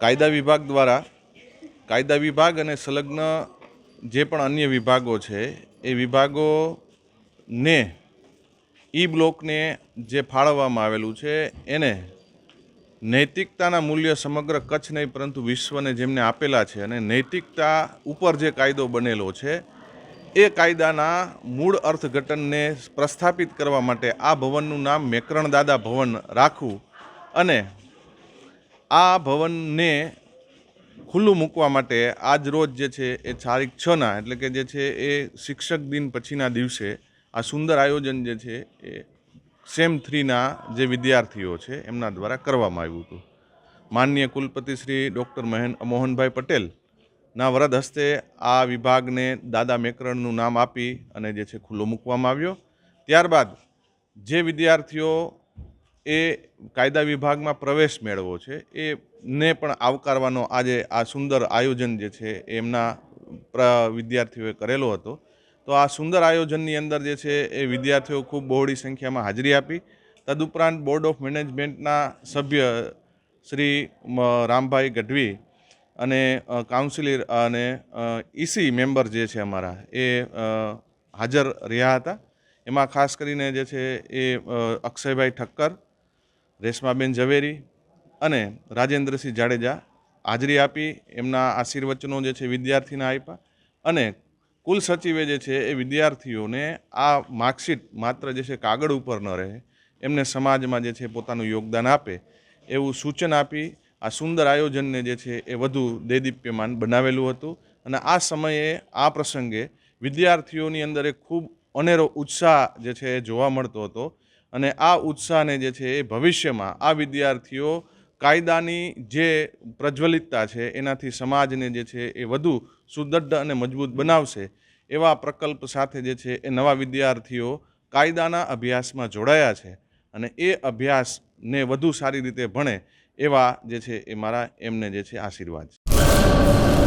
કાયદા વિભાગ દ્વારા, કાયદા વિભાગ અને સંલગ્ન જે પણ અન્ય વિભાગો છે, એ વિભાગોને ઈ બ્લોકને જે ફાળવવામાં આવેલું છે, એને નૈતિકતાના મૂલ્ય સમગ્ર કચ્છ નહીં, પરંતુ વિશ્વને જેમને આપેલા છે અને નૈતિકતા ઉપર જે કાયદો બનેલો છે, એ કાયદાના મૂળ અર્થઘટનને પ્રસ્થાપિત કરવા માટે આ ભવનનું નામ મેકરણ દાદા ભવન રાખવું અને આ ભવનને ખુલ્લું મૂકવા માટે આજ રોજ જે છે એ તારીખ છના, એટલે કે જે છે એ શિક્ષક દિન પછીના દિવસે આ સુંદર આયોજન જે છે એ સેમ થ્રીના જે વિદ્યાર્થીઓ છે એમના દ્વારા કરવામાં આવ્યું હતું. માનનીય કુલપતિ શ્રી ડૉક્ટર મહેન મોહનભાઈ પટેલના વરદ હસ્તે આ વિભાગને દાદા મેકરણનું નામ આપી અને જે છે ખુલ્લો મૂકવામાં આવ્યો. ત્યારબાદ જે વિદ્યાર્થીઓ એ કાયદા વિભાગમાં પ્રવેશ મેળવો છે એ ને પણ આવકારવાનો આજે આ સુંદર આયોજન જે છે એમના વિદ્યાર્થીઓએ કરેલો હતો. તો આ સુંદર આયોજનની અંદર જે છે એ વિદ્યાર્થીઓ ખૂબ બહોળી સંખ્યામાં હાજરી આપી. તદુપરાંત બોર્ડ ઓફ મેનેજમેન્ટના સભ્ય શ્રી રામભાઈ ગઢવી અને કાઉન્સિલર અને ઈસી મેમ્બર જે છે અમારા એ હાજર રહ્યા હતા. એમાં ખાસ કરીને જે છે એ અક્ષયભાઈ ઠક્કર રેશમાબેન ઝવેરી અને રાજેન્દ્રસિંહ જાડેજા હાજરી આપી એમના આશીર્વચનો જે છે વિદ્યાર્થીને આપ્યા અને કુલ સચિવે જે છે એ વિદ્યાર્થીઓને આ માર્કશીટ માત્ર જે છે કાગળ ઉપર ન રહે, એમને સમાજમાં જે છે પોતાનું યોગદાન આપે એવું સૂચન આપી આ સુંદર આયોજનને જે છે એ વધુ દેદીપ્યમાન બનાવેલું હતું. અને આ સમયે આ પ્રસંગે વિદ્યાર્થીઓની અંદર એક ખૂબ અનેરો ઉત્સાહ જે છે એ જોવા મળતો હતો અને આ ઉત્સાહને જે છે એ ભવિષ્યમાં આ વિદ્યાર્થીઓ કાયદાની જે પ્રજ્વલિતતા છે, એનાથી સમાજને જે છે એ વધુ સુદૃઢ અને મજબૂત બનાવશે, એવા પ્રકલ્પ સાથે જે છે એ નવા વિદ્યાર્થીઓ કાયદાના અભ્યાસમાં જોડાયા છે અને એ અભ્યાસને વધુ સારી રીતે ભણે એવા જે છે એ મારા એમને જે છે આશીર્વાદ છે.